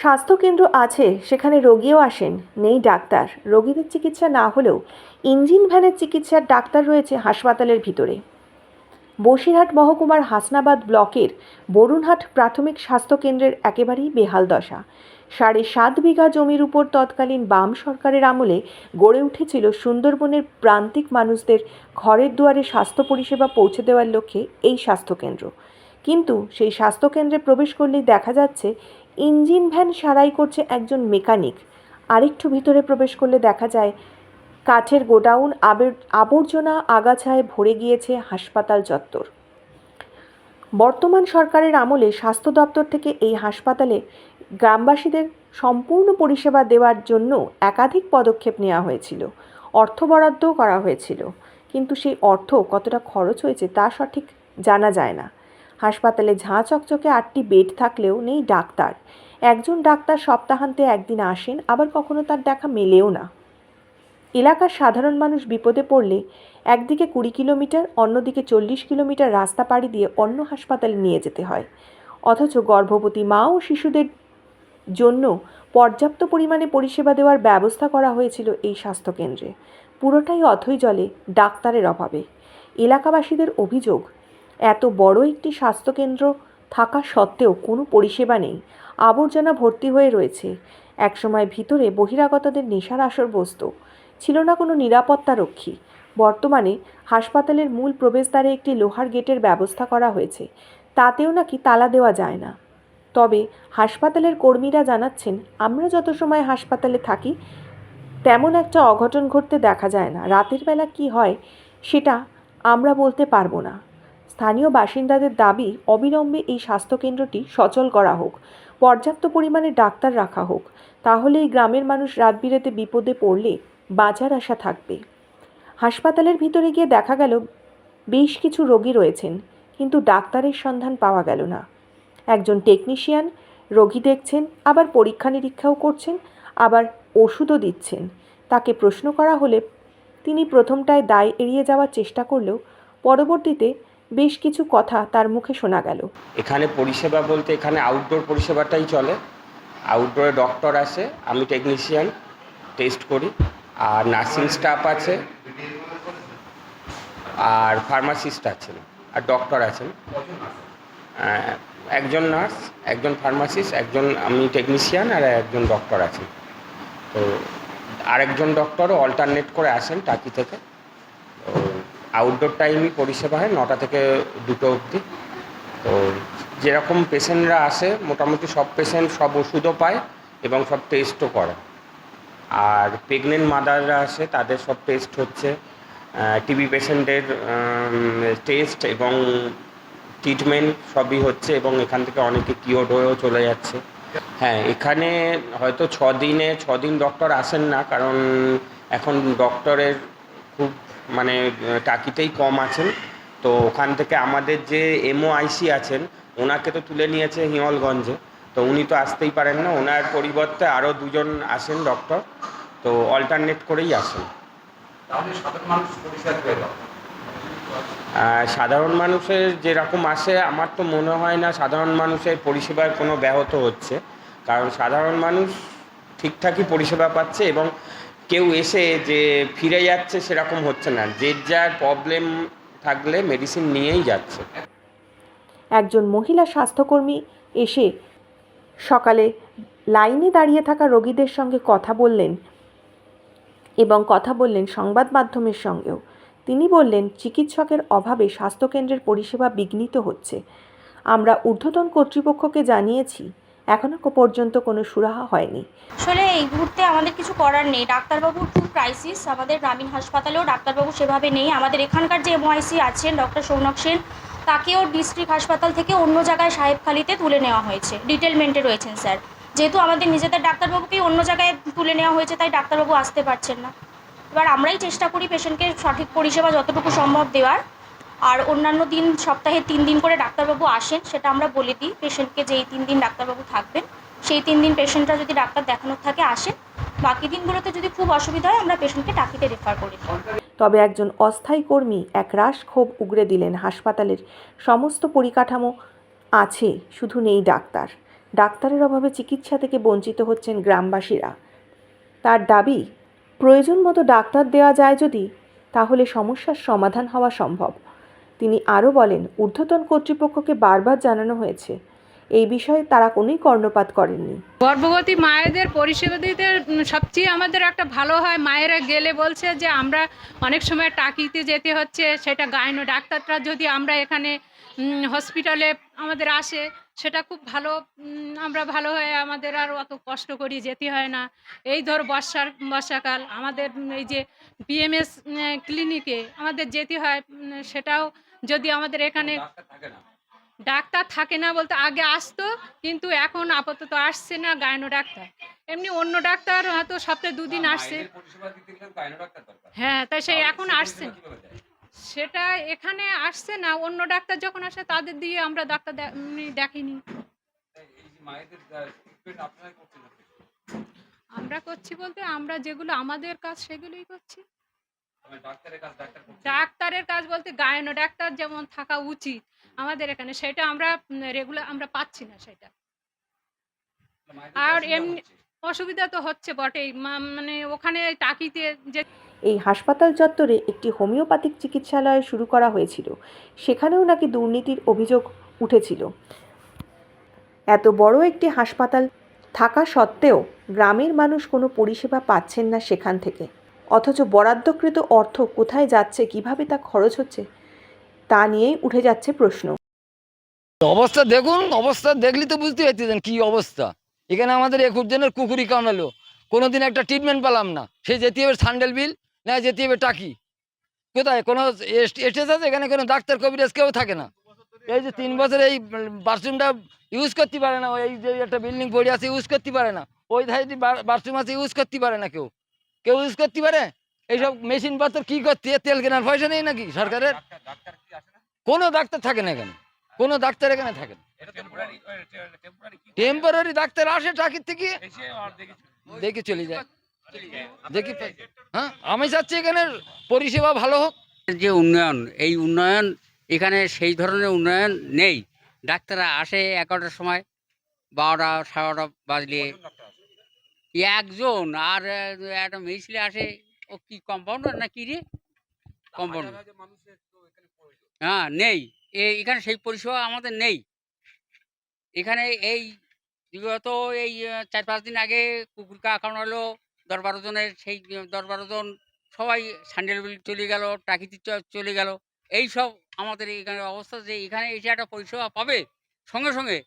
স্বাস্থ্যকেন্দ্র আছে, সেখানে রোগীও আসেন। নেই ডাক্তার। রোগীদের চিকিৎসা না হলেও ইঞ্জিন ভ্যানের চিকিৎসার ডাক্তার রয়েছে হাসপাতালের ভিতরে। বসিরহাট মহকুমার হাসনাবাদ ব্লকের বরুণহাট প্রাথমিক স্বাস্থ্যকেন্দ্রের একেবারেই বেহাল দশা। সাড়ে সাত বিঘা জমির উপর তৎকালীন বাম সরকারের আমলে গড়ে উঠেছিল সুন্দরবনের প্রান্তিক মানুষদের ঘরের দুয়ারে স্বাস্থ্য পরিষেবা পৌঁছে দেওয়ার লক্ষ্যে এই স্বাস্থ্যকেন্দ্র। কিন্তু সেই স্বাস্থ্যকেন্দ্রে প্রবেশ করলেই দেখা যাচ্ছে ইঞ্জিন ভ্যান সারাই করছে একজন মেকানিক। আরেকটু ভিতরে প্রবেশ করলে দেখা যায়, কাঠের গোডাউন, আবের- আবর্জনা আগাছায় ভরে গিয়েছে হাসপাতাল চত্বর। বর্তমান সরকারের আমলে স্বাস্থ্য দপ্তর থেকে এই হাসপাতালে গ্রামবাসীদের সম্পূর্ণ পরিষেবা দেওয়ার জন্য একাধিক পদক্ষেপ নেওয়া হয়েছিল। অর্থ বরাদ্দও করা হয়েছিল। কিন্তু সেই অর্থ কতটা খরচ হয়েছে তা সঠিক জানা যায় না। হাসপাতালে ঝাঁ চকচকে আটটি বেড থাকলেও নেই ডাক্তার। একজন ডাক্তার সপ্তাহান্তে একদিন আসেন, আবার কখনো তার দেখা মেলেও না। এলাকার সাধারণ মানুষ বিপদে পড়লে একদিকে কুড়ি কিলোমিটার, অন্যদিকে চল্লিশ কিলোমিটার রাস্তা পাড়ি দিয়ে অন্য হাসপাতালে নিয়ে যেতে হয়। অথচ গর্ভবতী মা ও শিশুদের জন্য পর্যাপ্ত পরিমাণে পরিষেবা দেওয়ার ব্যবস্থা করা হয়েছিল এই স্বাস্থ্যকেন্দ্রে। পুরোটাই অথই জলে ডাক্তারের অভাবে। এলাকাবাসীদের অভিযোগ এত বড় একটি স্বাস্থ্যকেন্দ্র থাকা সত্ত্বেও কোনো পরিষেবা নেই। আবর্জনা ভর্তি হয়ে রয়েছে। একসময় ভিতরে বহিরাগতদের নেশার আসর বসতো। ছিল না কোনো নিরাপত্তা রক্ষী বর্তমানে হাসপাতালের মূল প্রবেশদ্বারে একটি লোহার গেটের ব্যবস্থা করা হয়েছে। তাতেও নাকি তালা দেওয়া যায় না। তবে হাসপাতালের কর্মীরা জানাচ্ছেন, আমরা যত সময় হাসপাতালে থাকি, তেমন একটা অঘটন ঘটতে দেখা যায় না। রাতের বেলা কি হয়, সেটা আমরা বলতে পারব না। স্থানীয় বাসিন্দাদের দাবি, অবিলম্বে এই স্বাস্থ্যকেন্দ্রটি সচল করা হোক, পর্যাপ্ত পরিমাণে ডাক্তার রাখা হোক। তাহলে এই গ্রামের মানুষ রাত বিরেতে বিপদে পড়লে বাঁচার আশা থাকবে। হাসপাতালের ভিতরে গিয়ে দেখা গেল, বেশ কিছু রোগী রয়েছেন, কিন্তু ডাক্তারের সন্ধান পাওয়া গেল না। একজন টেকনিশিয়ান রোগী দেখছেন, আবার পরীক্ষা নিরীক্ষাও করছেন, আবার ওষুধও দিচ্ছেন। তাকে প্রশ্ন করা হলে তিনি প্রথমটায় দায় এড়িয়ে যাওয়ার চেষ্টা করলেও পরবর্তীতে বেশ কিছু কথা তার মুখে শোনা গেল। এখানে পরিষেবা বলতে এখানে আউটডোর পরিষেবাটাই চলে। আউটডোরে ডক্টর আসে, আমি টেকনিশিয়ান টেস্ট করি, আর নার্সিং স্টাফ আছে, আর ফার্মাসিস্ট আছেন, আর ডক্টর আছেন। একজন নার্স একজন ফার্মাসিস্ট একজন আমি টেকনিশিয়ান আর একজন ডক্টর আছেন। তো আরেকজন ডক্টরও অল্টারনেট করে আসেন টাকি থেকে। আউটডোর টাইমই পরিষেবা হয়, নটা থেকে দুটো অবধি। তো যেরকম পেশেন্টরা আসে, মোটামুটি সব পেশেন্ট সব ওষুধও পায় এবং সব টেস্টও করে। আর প্রেগনেন্ট মাদাররা আসে, তাদের সব টেস্ট হচ্ছে। টিবি পেশেন্টের টেস্ট এবং ট্রিটমেন্ট সবই হচ্ছে এবং এখান থেকে অনেকে কিওর হয়েও চলে যাচ্ছে। হ্যাঁ এখানে হয়তো ছ দিনে ছ দিন ডক্টর আসেন না, কারণ এখন ডক্টরের খুব মানে টাকিতেই কম আছেন। তো ওখান থেকে আমাদের যে এমও আইসি আছেন ওনাকে তো তুলে নিয়েছে হিমলগঞ্জে তো উনি তো আসতেই পারেন না। ওনার পরিবর্তে আরও দুজন আসেন ডক্টর। তো অল্টারনেট করেই আসেন। সাধারণ মানুষের যেরকম আসে আমার তো মনে হয় না সাধারণ মানুষের পরিষেবার কোনো ব্যাহত হচ্ছে। কারণ সাধারণ মানুষ ঠিকঠাকই পরিষেবা পাচ্ছে এবং কেউ এসে যে ফিরে যাচ্ছে সেরকম হচ্ছে না। যে যার প্রবলেম থাকলে মেডিসিন নিয়েই যাচ্ছে। একজন মহিলা স্বাস্থ্যকর্মী এসে সকালে লাইনে দাঁড়িয়ে থাকা রোগীদের সঙ্গে কথা বললেন এবং কথা বললেন সংবাদ মাধ্যমের সঙ্গেও। তিনি বললেন, চিকিৎসকের অভাবে স্বাস্থ্যকেন্দ্রের পরিষেবা বিঘ্নিত হচ্ছে। আমরা ঊর্ধ্বতন কর্তৃপক্ষকে জানিয়েছি এখনও পর্যন্ত কোনো সুরাহা হয়নি। আসলে এই মুহূর্তে আমাদের কিছু করার নেই। ডাক্তারবাবুর খুব ক্রাইসিস আমাদের গ্রামীণ হাসপাতালেও ডাক্তারবাবু সেভাবে নেই। আমাদের এখানকার যে এমওআইসি আছেন ডক্টর সৌনক সেন, তাকেও ডিস্ট্রিক্ট হাসপাতাল থেকে অন্য জায়গায় সাহেবখালিতে তুলে নেওয়া হয়েছে। ডিটেলমেন্টে রয়েছেন স্যার যেহেতু আমাদের নিজেদের ডাক্তারবাবুকেই অন্য জায়গায় তুলে নেওয়া হয়েছে, তাই ডাক্তারবাবু আসতে পারছেন না। এবার আমরাই চেষ্টা করি পেশেন্টকে সঠিক পরিষেবা যতটুকু সম্ভব দেওয়ার। আর অন্যান্য দিন, সপ্তাহে তিন দিন করে ডাক্তারবাবু আসেন, সেটা আমরা বলে দিই। পেশেন্টকে যে এই তিন দিন ডাক্তারবাবু থাকবেন, সেই তিন দিন পেশেন্টরা যদি ডাক্তার দেখানোর থাকে, আসেন। বাকি দিনগুলোতে যদি খুব অসুবিধা হয়, আমরা পেশেন্টকে টাকিতে রেফার করি তবে একজন অস্থায়ী কর্মী এক রাশ ক্ষোভ উগরে দিলেন হাসপাতালের সমস্ত পরিকাঠামো আছে, শুধু নেই ডাক্তার। ডাক্তারের অভাবে চিকিৎসা থেকে বঞ্চিত হচ্ছেন গ্রামবাসীরা। তার দাবি, প্রয়োজন মতো ডাক্তার দেওয়া যায় যদি, তাহলে সমস্যার সমাধান হওয়া সম্ভব। তিনি আরও বলেন, ঊর্ধ্বতন কর্তৃপক্ষকে বারবার জানানো হয়েছে। এই বিষয়ে তারা কোনোই কর্ণপাত করেননি। গর্ভবতী মায়েদের পরিষেবা দিতে সবচেয়ে আমাদের একটা ভালো হয়। মায়েরা গেলে বলছে যে, আমরা অনেক সময় টাকিতে যেতে হচ্ছে, সেটা গায়নো ডাক্তাররা যদি আমরা এখানে হসপিটালে আমাদের আসে সেটা খুব ভালো উম, আমরা ভালো হয়ে আমাদের আর অত কষ্ট করি যেতে হয় না। এই ধর বর্ষার বর্ষাকাল আমাদের উম, এই যে বিএমএস ক্লিনিকে আমাদের যেতে হয় উম, সেটাও যদি আমাদের এখানে ডাক্তার থাকে না? বলতে আগে আসতো কিন্তু এখন আপাতত আসছে না গায়নো ডাক্তার। এমনি অন্য ডাক্তার হয়তো সপ্তাহে দুদিন আসছে। হ্যাঁ তাই সেই এখন আসছে না। সেটা এখানে আসছে না, অন্য ডাক্তার যখন আসে তাদের দিয়ে আমরা ডাক্তার দেখিনি? আমরা করছি বলতে আমরা যেগুলো আমাদের কাজ সেগুলোই করছি ডাক্তারের কাজ বলতে গায়নো ডাক্তার যেমন থাকা উচিত, আমাদের এখানে সেটা আমরা রেগুলার আমরা পাচ্ছি না সেটা আর এমনি-। অসুবিধা তো হচ্ছে বটেই। মা- মানে ওখানে টাকিতে যে এই হাসপাতাল চত্বরে একটি হোমিওপ্যাথিক চিকিৎসালয় শুরু করা হয়েছিল। সেখানেও নাকি দুর্নীতির অভিযোগ উঠেছিল। এত বড় একটি হাসপাতাল থাকা সত্ত্বেও গ্রামের মানুষ কোনো পরিষেবা পাচ্ছেন না সেখান থেকে। অথচ বরাদ্দকৃত অর্থ কোথায় যাচ্ছে কীভাবে তা খরচ হচ্ছে তা নিয়েই উঠে যাচ্ছে প্রশ্ন। অবস্থা দেখুন অবস্থা দেখলি তো বুঝতে পারতেছেন কি অবস্থা। এখানে আমাদের একুশ জনের কুকুরি কামড়ালো। কোনোদিন একটা ট্রিটমেন্ট পেলাম না। সে যেতে হবে স্যান্ডেল বিল না যেতে হবে টাকি। কোথায়? কোনো স্টেজ আছে? এখানে কোনো ডাক্তার কবিরাজ কেউ থাকে না। এই যে তিন বছর এই বাথরুমটা ইউজ করতে পারে না। এই যে একটা বিল্ডিং পড়ে আছে ইউজ করতে পারে না। ওই ধারে বাথরুম আছে ইউজ করতে পারে না কেউ। কেউ ইউজ করতে পারে? এইসব মেশিন পত্র কী করতে? তেল কেনার পয়সা নেই নাকি সরকারের? কোনো ডাক্তার থাকে না এখানে। কোনো ডাক্তার এখানে থাকে টেম্পোরারি টেম্পোরারি কি টেম্পোরারি ডাক্তার আসে টাকির থেকে? এসে আর দেখেছি দেখে চলে যায়। দেখি হ্যাঁ আমি চাচ্ছি এখানে পরিষেবা ভালো হোক। যে উন্নয়ন এই উন্নয়ন এখানে সেই ধরনের উন্নয়ন নেই। ডাক্তাররা আসে এগারোটার সময় বারোটা সাড়ে বাজলে? একজন আর একটা মেয়ে আসে ও কি কম্পাউন্ডার না কি রে? কম্পাউন্ডার। হ্যাঁ নেই। এখানে সেই পরিষেবা আমাদের নেই। এখানে এই বিগত এই চার পাঁচ দিন আগে কুকুর কাকানো হলো দশ বারো জনের সেই দশ বারো জন সবাই স্যান্ডেল বিল চলে গেল টাকিতে চলে গেল। এই সব আমাদের এখানে অবস্থা যে এখানে এসে একটা পরিষেবা পাবে, সঙ্গে সঙ্গে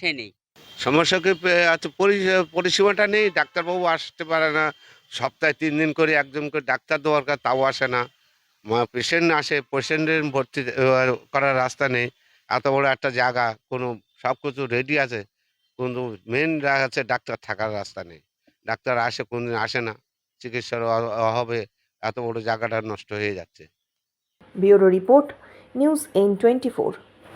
সে নেই। সমস্যাকে আচ্ছা পরিষে- পরিষেবাটা নেই, ডাক্তারবাবু আসতে পারে না, সপ্তাহে তিন দিন করে একজন করে ডাক্তার দরকার তাও আসে না। পেশেন্ট আসে, পেশেন্টের ভর্তি করার রাস্তা নেই। এত বড় একটা জায়গা, কোনো সব কিছু রেডি আছে, কিন্তু মেন আছে ডাক্তার থাকার রাস্তা নেই। ডাক্তার আসে, কোনদিন আসে না, চিকিৎসার অভাবে এত বড় জায়গাটা নষ্ট হয়ে যাচ্ছে। Bureau report, news N twenty four.